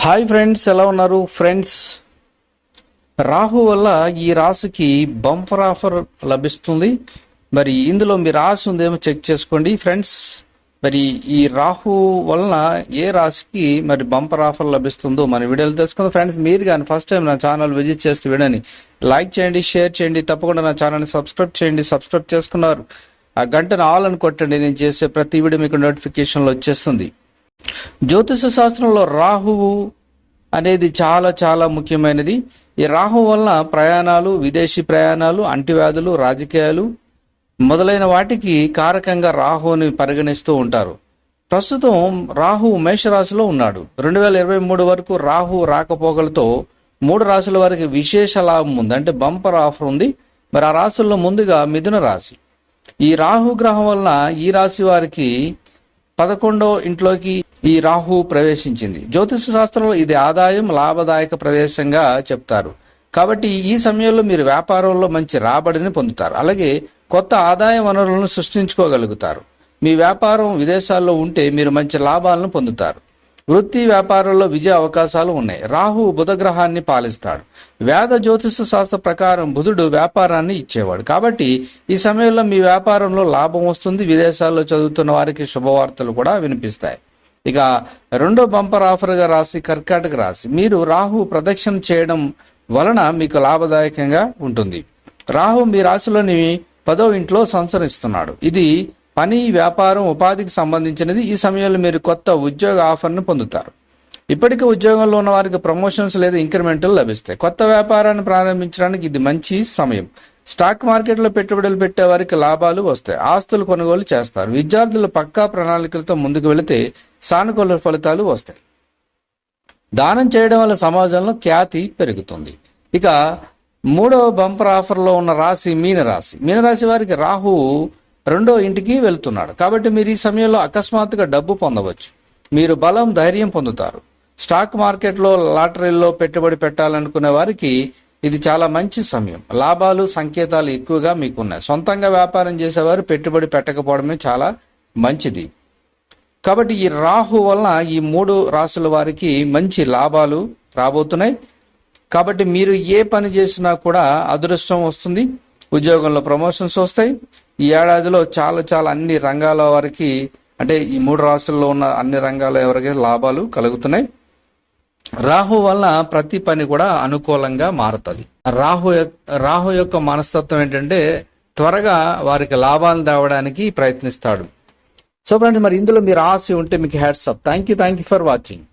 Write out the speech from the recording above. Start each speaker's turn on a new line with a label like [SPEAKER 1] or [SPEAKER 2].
[SPEAKER 1] Hi friends ఎలా ఉన్నారు? Friends Rahu వల్ల ఈ రాశికి బంపర్ ఆఫర్ లభిస్తుంది. మరి ఇందులో మీ రాశి ఉందేమో చెక్ చేసుకోండి. ఫ్రెండ్స్ మరి ఈ రాహు వలన ఏ రాశికి మరి బంపర్ ఆఫర్ లభిస్తుందో మన వీడియోలు తెలుసుకుందాం. ఫ్రెండ్స్ మీరు కానీ ఫస్ట్ టైం నా ఛానల్ విజిట్ చేస్తే వీడియోని లైక్ చేయండి షేర్ చేయండి తప్పకుండా నా ఛానల్ని సబ్స్క్రైబ్ చేయండి. సబ్స్క్రైబ్ చేసుకున్నారు ఆ గంటను ఆల్ అని కొట్టండి. నేను చేసే ప్రతి వీడియో మీకు నోటిఫికేషన్లో వచ్చేస్తుంది. జ్యోతిష శాస్త్రంలో రాహువు అనేది చాలా చాలా ముఖ్యమైనది. ఈ రాహు వలన ప్రయాణాలు విదేశీ ప్రయాణాలు అంటువ్యాధులు రాజకీయాలు మొదలైన వాటికి కారకంగా రాహుని పరిగణిస్తూ ఉంటారు. ప్రస్తుతం రాహు మేషరాశిలో ఉన్నాడు. రెండు వేల ఇరవై మూడు వరకు రాహు రాకపోకలతో మూడు రాశుల వారికి విశేష లాభం ఉంది. అంటే బంపర్ ఆఫర్ ఉంది. మరి ఆ రాశుల్లో ముందుగా మిథున రాశి. ఈ రాహు గ్రహం వలన ఈ రాశి వారికి పదకొండో ఇంట్లోకి ఈ రాహు ప్రవేశించింది. జ్యోతిష శాస్త్రంలో ఇది ఆదాయం లాభదాయక ప్రదేశంగా చెప్తారు. కాబట్టి ఈ సమయంలో మీరు వ్యాపారంలో మంచి రాబడిని పొందుతారు. అలాగే కొత్త ఆదాయ వనరులను సృష్టించుకోగలుగుతారు. మీ వ్యాపారం విదేశాల్లో ఉంటే మీరు మంచి లాభాలను పొందుతారు. వృత్తి వ్యాపారంలో విజయ అవకాశాలు ఉన్నాయి. రాహు బుధ గ్రహాన్ని పాలిస్తాడు. వేద జ్యోతిష శాస్త్ర ప్రకారం బుధుడు వ్యాపారాన్ని ఇచ్చేవాడు. కాబట్టి ఈ సమయంలో మీ వ్యాపారంలో లాభం వస్తుంది. విదేశాల్లో చదువుతున్న వారికి శుభవార్తలు కూడా వినిపిస్తాయి. ఇక రెండో బంపర్ ఆఫర్గా రాసి కర్కాటక రాశి. మీరు రాహు ప్రదక్షిణ చేయడం వలన మీకు లాభదాయకంగా ఉంటుంది. రాహు మీ రాశిలోని పదో ఇంట్లో సంచరిస్తున్నాడు. ఇది పని వ్యాపారం ఉపాధికి సంబంధించినది. ఈ సమయంలో మీరు కొత్త ఉద్యోగ ఆఫర్ను పొందుతారు. ఇప్పటికే ఉద్యోగంలో ఉన్న వారికి ప్రమోషన్స్ లేదా ఇంక్రిమెంట్లు లభిస్తాయి. కొత్త వ్యాపారాన్ని ప్రారంభించడానికి ఇది మంచి సమయం. స్టాక్ మార్కెట్లో పెట్టుబడులు పెట్టే వారికి లాభాలు వస్తాయి. ఆస్తులు కొనుగోలు చేస్తారు. విద్యార్థులు పక్కా ప్రణాళికలతో ముందుకు వెళితే సానుకూల ఫలితాలు వస్తాయి. దానం చేయడం వల్ల సమాజంలో ఖ్యాతి పెరుగుతుంది. ఇక మూడవ బంపర్ ఆఫర్లో ఉన్న రాశి మీనరాశి. మీనరాశి వారికి రాహు రెండో ఇంటికి వెళ్తున్నాడు. కాబట్టి మీరు ఈ సమయంలో అకస్మాత్తుగా డబ్బు పొందవచ్చు. మీరు బలం ధైర్యం పొందుతారు. స్టాక్ మార్కెట్లో లాటరీల్లో పెట్టుబడి పెట్టాలనుకునే వారికి ఇది చాలా మంచి సమయం. లాభాలు సంకేతాలు ఎక్కువగా మీకున్నాయి. సొంతంగా వ్యాపారం చేసేవారు పెట్టుబడి పెట్టకపోవడమే చాలా మంచిది. కాబట్టి ఈ రాహు వలన ఈ మూడు రాసుల వారికి మంచి లాభాలు రాబోతున్నాయి. కాబట్టి మీరు ఏ పని చేసినా కూడా అదృష్టం వస్తుంది. ఉద్యోగంలో ప్రమోషన్స్ వస్తాయి. ఈ ఏడాదిలో చాలా చాలా అన్ని రంగాల వారికి అంటే ఈ మూడు రాసుల్లో ఉన్న అన్ని రంగాల ఎవరికి లాభాలు కలుగుతున్నాయి. రాహు వల్ల ప్రతి పని కూడా అనుకూలంగా మారుతుంది. రాహు యొక్క- రాహు యొక్క మనస్తత్వం ఏంటంటే త్వరగా వారికి లాభాలు తేవడానికి ప్రయత్నిస్తాడు. సో ఫ్రెండ్స్ మరి ఇందులో మీరు ఆశ ఉంటే మీకు hats off thank you thank you for watching